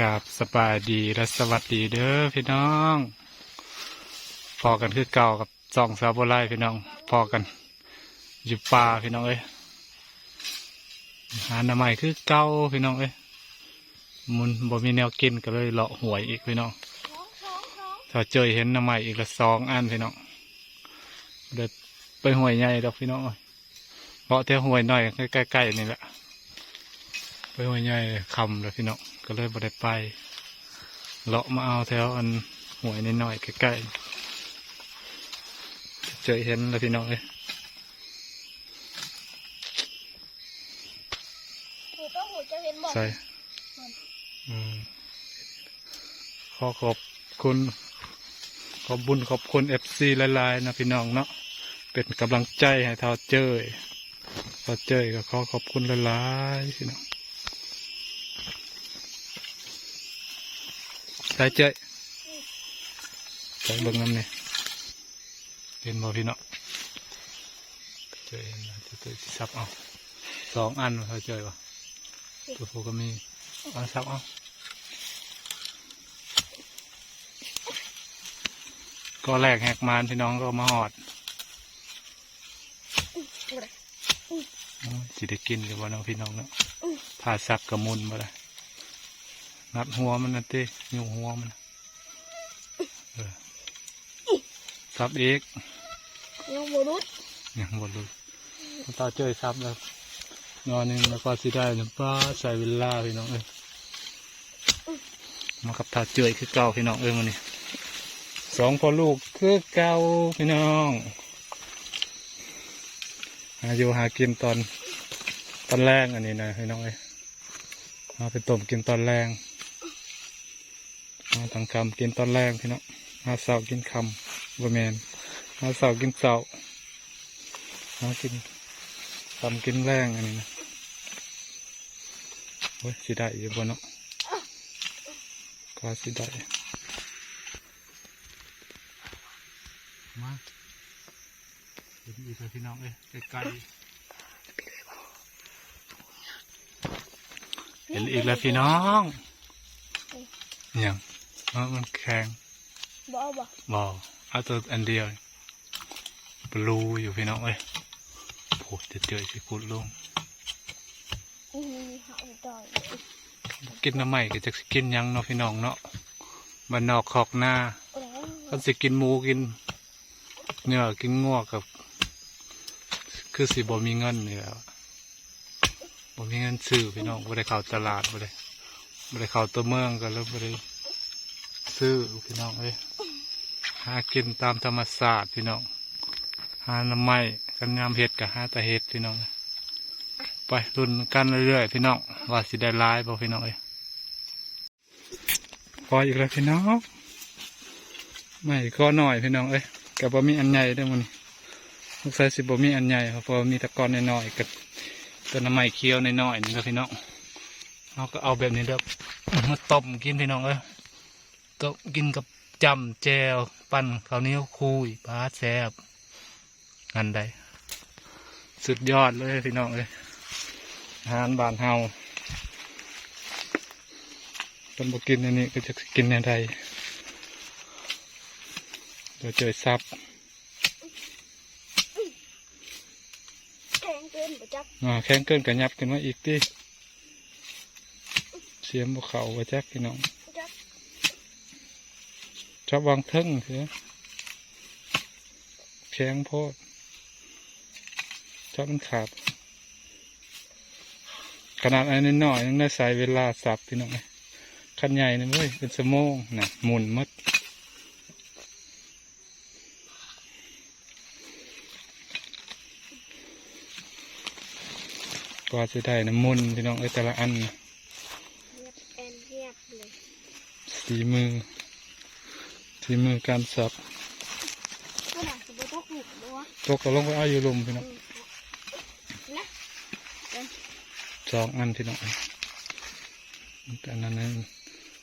กับสบายดีและสวัสดีเด้อพี่น้องพอกันคือเก่ากับสองสาวโบไลพี่น้องพอกัน อยู่ป่าพี่น้องเอ้ยหาหน้ำใหม่คือเก่าพี่น้องเอ้ยมุนบ่มีแนวกินก็เลยเลาะหวยอีกพี่น้องถ้าเจอเห็นหน้ำใหม่อีกละสองอันพี่น้องเด็ดไปหวยใหญ่ดอกพี่น้องเอ้ยเลาะเท่าหวยหน่อยใกล้ๆนี่แหละไปหัวใหญ่คำเลยพี่น้อง ก็เลยบ่ได้ไปเลาะมาเอาแถวอันหวยนิดหน่อยๆใกล้ๆเจอเห็นแล้วพี่น้องเลยหูก็หูจะเห็นบอกใส่อืมขอขอบคุณขอบบุญขอบคุณเอฟซีหลาย ๆ นะพี่น้องเนาะเป็นกำลังใจให้เท่าเจ้ยเท่าเจ้ยก็ขอขอบคุณหลาย ๆ พี่น้อง ใส่เจ้ยใส่เบิ่งน้ำเนี่ยเห็นบ่พี่น้องเจ้ยเห็นนะเจ้ยสิซับเอาสองอันเท่าเจ้ยวะตัวผู้ก็มีเอาซับเอาก็แรกแหกมานพี่น้องก็มาหอดสิได้กินหรือว่าน้องพี่น้องเนาะผ่าสับกระมุนมาเลย นัดหัวมันนั่นเต้อยู่หัวมันน่ะเออสับอีกยังบรุษยังหมดเลยตาเจยซับแล้วนอนหนึ่งแล้วก็สิได้น้ำปลาใส่เวลาพี่น้องเอ้ยมากับตาเจยคือเก่าพี่น้องเอ้ยมันนี่สองพ่อลูกคือเก่าพี่น้องหาอยู่หากินตอนตอนแรกอันนี้นะพี่น้องเอ้ยเอาไปต้มกินตอนแรง เอาตังคำกินตอนแรงพี่น้องหาเสากินคำบะแมนหาเสากินเสาหากินคำกินแรงอันนี้นะโอ้ยสิได้อยู่บนเนาะก็สิได้มาเห็นอีกแล้วพี่น้องเอ้ยใกล้ๆเห็นอีกแล้วพี่น้องอย่าง เอ้ามันแข็งบอกบอกบอกเอาตัวอันเดียวบลูอยู่พี่น้องเอ้ยโหจะเจอสิกุดลงอืมหาต่อยกินน้ำใหม่ก็จะสิกินหยังเนาะพี่น้องเนาะบ้านนอกขอกหน้าแล้วก็สิกินหมูกินเนื้อกินงัวกับ คือสิบ่มีเงินนี่แหล้วบ่มีเงินซื้อพี่น้องบ่ได้เข้าตลาดบ่ได้บ่ได้เข้าตัวเมืองก็เลยบ่ได้ ซื้อพี่น้องเอ้ยหากินตามธรรมศาสตร์พี่น้องหาหน้ำไม้กันยามเห็ดกับหาตะเห็ดพี่น้องไปรุนกันเรื่อยๆพี่น้องว่าสิได้หลายบ่พี่น้องเอ้ยพออีกแล้วพี่น้องไม่ก็หน่อยพี่น้องเอ้ยกับบ่มีอันใหญ่เด้มันลูกชายสิบ่มีอันใหญ่ครับเพราะมีตะกอนน้อยๆกับต้นน้ไม้เคี้ยวน้อยๆนี่ครับพี่น้องเราก็เอาแบบนี้เด้อมาต้มกินพี่น้องเอ้ย ต้มกินกับจำแจวปั่นข้าวเหนียวคุยปลาแซ่บอันใดสุดยอดเลยพี่น้องเอ้ยอาหารบ้านเฮาคนบ่กินอันนี้ก็จะกินอันใดเดี๋ยวเจอซับแข็งเกินประจักอ่าแข้งเกินกันยับกันมาอีกดิเสียมบุเขาไว้แจ็คพี่น้อง จักชอบวางเทิงเถอะแข้งโพดชอบมันขาด ขนาดอันนี้น้อยยังได้ใส่เวลาสับพี่น้องเอ้ยคันใหญ่นะเว้ยเป็นสมองนะหมุนหมัดกว่าจะได้น้ำมุนพี่น้องเอ้ยแต่ละอันนะเงียบแอนเงียบเลยสีมือ สีมือการสับก็หนาสมบูรณ์ต้องหูด้วยวะตกก็ลงไปเอาอยู่ลมพี่น้องสองอันพี่น้องแต่นั้นนั้น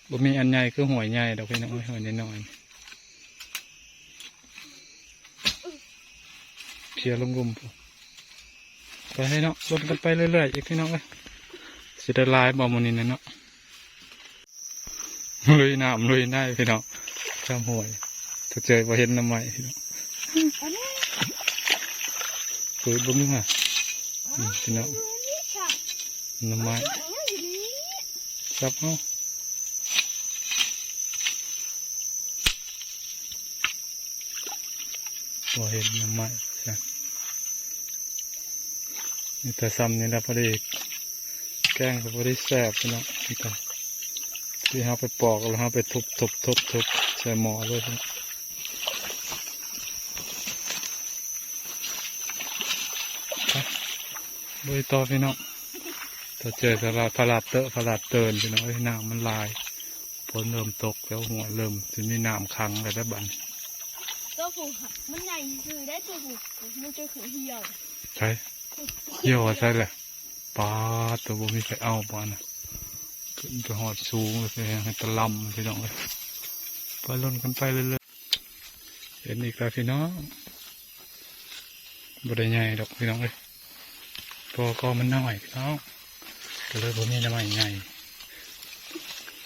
บ่มีอันใหญ่คือหวยใหญ่ดอกพี่น้องเอ้ยหวยน้อยเคลียร์ลงกุมไปให้เนาะลงกันไปเรื่อยๆอีกพี่น้องเอ้ยสิได้ลายบ่หมันนี้นะเนาะลุยน้ำลุยได้พี่น้อง ข้ามห่วยถ้าเจอพอเห็นน้ำใหม่พี่น้องอันนี้เปิดบุ้งมาอืมพี่น้องน้ำใหม่อับเอาพอเห็นน้ำใหม่ใช่นี่แต่ซ้ำนี่นะพอดีแกล้งก็พอดีแซ่บพี่น้องนี่แต่ที่เขาไปปอกแล้วเขาไปทุบทุบทุบทุบ ใส่หม้อเลยพี่น้องไปลุยต่อพี่น้องถ้าเจอสลัดพลาดเตอะพลาดเตินพี่น้องเอ้ยน้ำมันลายฝนเริ่มตกแล้วหัวเริ่มจะมีน้ำขังแล้วได้บันตัวผูกมันใหญ่คือได้ตัวผูกมันจะขือเหี่ยวใช่เยี่ยวว่าใช่เลยปลาตัวบ่มีใครเอาปลานะขึ้นไปหอดสูงเลยไปให้ตะลำพี่น้องเลยไปล่นกันไปเรื่อยๆเห็นอีกแล้วพี่น้องบริใหญ่ดอกพี่น้องเลยตัวก็มันน้อยพี่น้องก็เลยบ่มีน้ำใหม่ใหญ่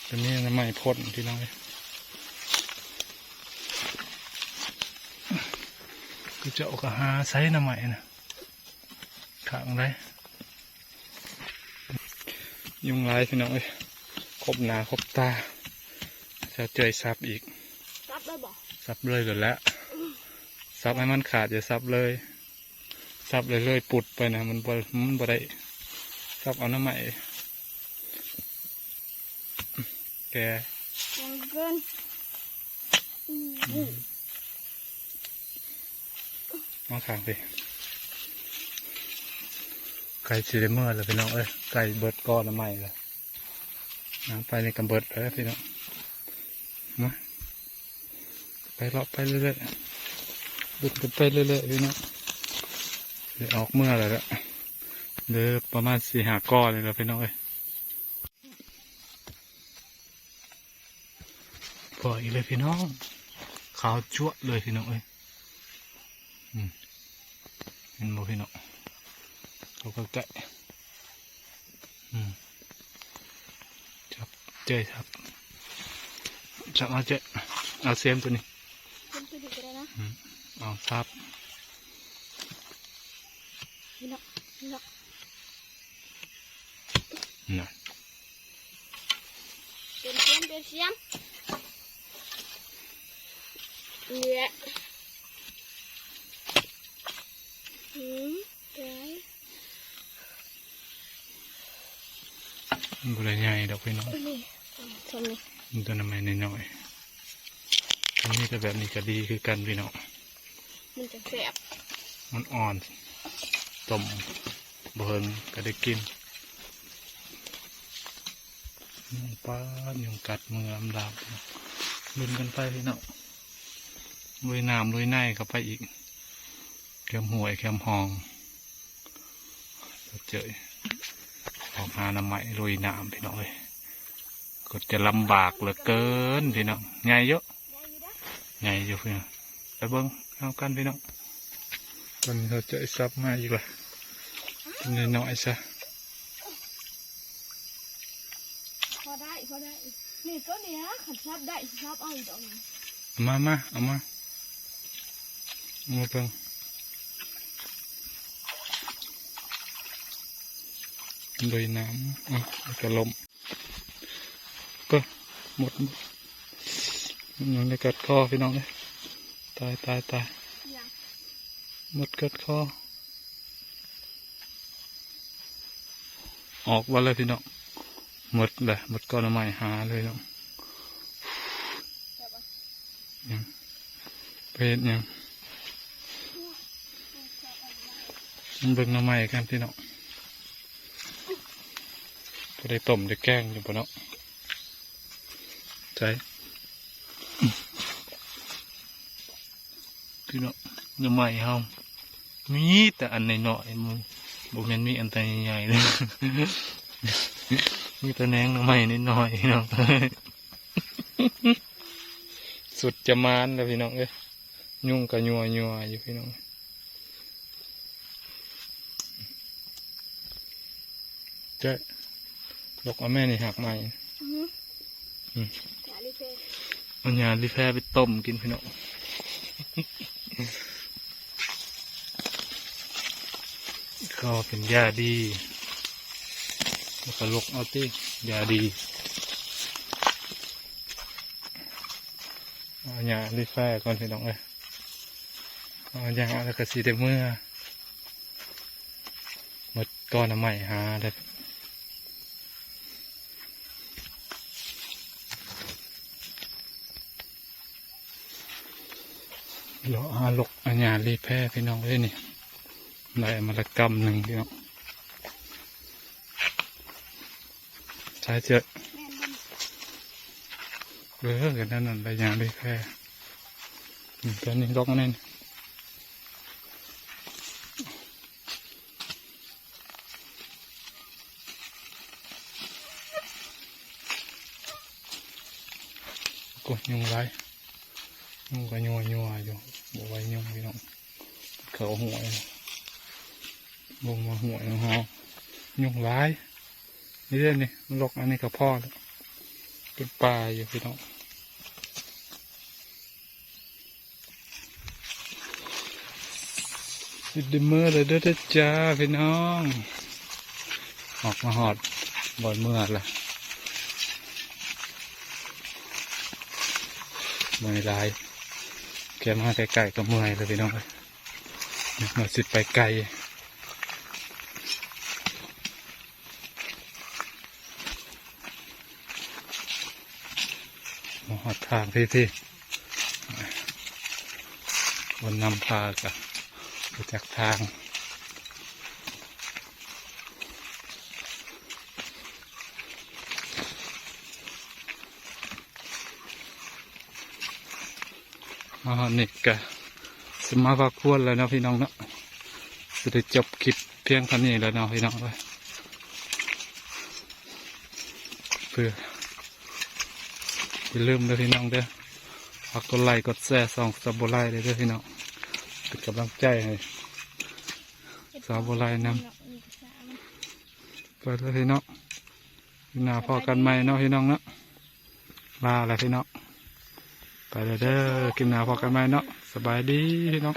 ตัวนี้น้ำใหม่พ่นพี่น้องเลยก็จะเอากหาไซส์น้ำใหม่นะขังได้ยุงลายพี่น้องเอ้ยครบหนาครบตา จะเจยซับอีกรับได้บ่ซับเลยเลยแหละซับให้มันขาดอย่าซับเลย ซับเลยเลยๆปุดไปนะมันบ่มันบ่ได้ซับเอาน้ำใหม่แกยังเกินอืมมาขางไปไก่สีเดเมอร์เลยพี่น้องเอ้ยไก่เบิดก้อนน้ำใหม่เลยน้ำไปในกำเบิดเลยพี่น้อง มาไปเลาะไปเรื่อยๆบุดกันไปเรื่อยๆพี่น้องเดี๋ยวออกเมื่อไรละเดือประมาณสี่หาก้อนเลยล้วพี่น้องเอ้ยปล่อยเลยพี่น้องขาวจั่วเลยพี่น้องเอ้ยเห็นบ่พี่น้องเขาก็ใกล้อืมจับเจยครับ จับเอาเจยเอาเสียมตัวนี้เป็นตัวดีก็ได้นะเอาซับนี่เนาะนี่เนาะน่ะเป็นเสียมเป็นเสียมเนี่ยอืมได้มันบริใหญ่ดอกพี่น้องอันนี้ ทำนี่มันตัวน้ำมันน้อยๆอันนี้ก็แบบนี้ก็ดีคือกันพี่น้องมันจะแสบมันอ่อนต้มเบิงก็ได้กินยุงป้าดยุงกัดมืออำลาบลุนกันไปพี่น้องลุยน้ำลุยในเข้าไปอีกแคมห่วยแคมหองเจอออกหาน้ำใหม่ลุยน้ำพี่น้องเลย ก็จะลำบากเหลือเกินพี่น้องใหญ่เยอะได้อยู่นะใหญ่อยู่พี่น้องไปเบิ้งเอากันพี่น้องตอนนี้เราเจอซับมาอีกละเป็นน้อยๆซะพอได้พอได้นี่ก็เนี้ยขัดชับได้ชับเอาอีกดอกหนึงเอามามาเอามาเอามาเพิ่งโดยน้ำอะแล้วก็ลม ก็หมดมันยังได้กัดคอพี่น้องเลยตายตายตายหมดกัดคอออกมาเลยพี่น้องหมดเลยหมดก้อนไม้หาเลยน้องยังเพศยังมันเบิ่งน้ำไม้กันพี่น้องก็ได้ต้มได้แกล้งอยู่ปะเนาะ ใจพี่น้องหน้ำไม้เฮามีแต่อันน้อยๆมึงบ่แม่นมีอันแต่ใหญ่ๆเลยมีแต่แหนงหน้ำไม้น้อยๆพี่น้องสุดจะมานเลยพี่น้องเอ้ยยุ่งกับยัวยัวอยู่พี่น้องเจ๊ลกเอาแม่นี่หักใหม่อือหืออืมได้ เอาหญ้าลิแพรไปต้มกินพี่น้องก็เป็นยาดีแล้วก็ลกเอาที่ยาดีเอาหญ้าลิแพรก่อนพี่น้องเลยเอาหญ้าแล้วก็สีเดเมื่อหมดก้อนใหม่หาเล ยเลาะหาลกอาหญ้าลิแพรพี่น้องเลยนี่ได้มาละกำหนึ่งพี่น้องใช้เจอแม่นมันเออกันนั่นนั่นระยางได้แค่อืมตัวนี้ล็อกแน่นกดยุงไร ยุงก็ยัวยัวอยู่บไว้ยุงพี่น้องเขาหวยลงมาหวยนะฮะยุงไรนี่เรื่องนี่มันล็อกอันนี้กับพ่อแล้วเป็นปลาอยู่พี่น้องสิดเมื่อเลยเด้อจ้าพี่น้อง ออกมาหอดบอยเมื่อละเมื่อย หลายแกมาไกลๆก็เมื่อยเลยพี่น้องมาสิไปไกลมาหอดทางพี่ที่คนนำพากันรู้จักทาง มาหานี่กะสมาพักควรแล้วนะพี่น้องเนาะจะได้จบคลิปเพียงเท่านี้แล้วเนาะพี่น้องเลยเพื่ออย่าลืมเด้อพี่น้องเด้อฝากกดไลค์กดแชร์สองสับโบไลเลยเด้อพี่น้องเป็นกำลังใจให้สาวโบราณนำก็สามไปแล้วพี่น้องพี่นาพอกันใหมเนาะพี่น้องเนาะลาแล้วพี่น้อง เลยเด้อกินหนาพอกันไหมเนาะสบายดีพี่น้อง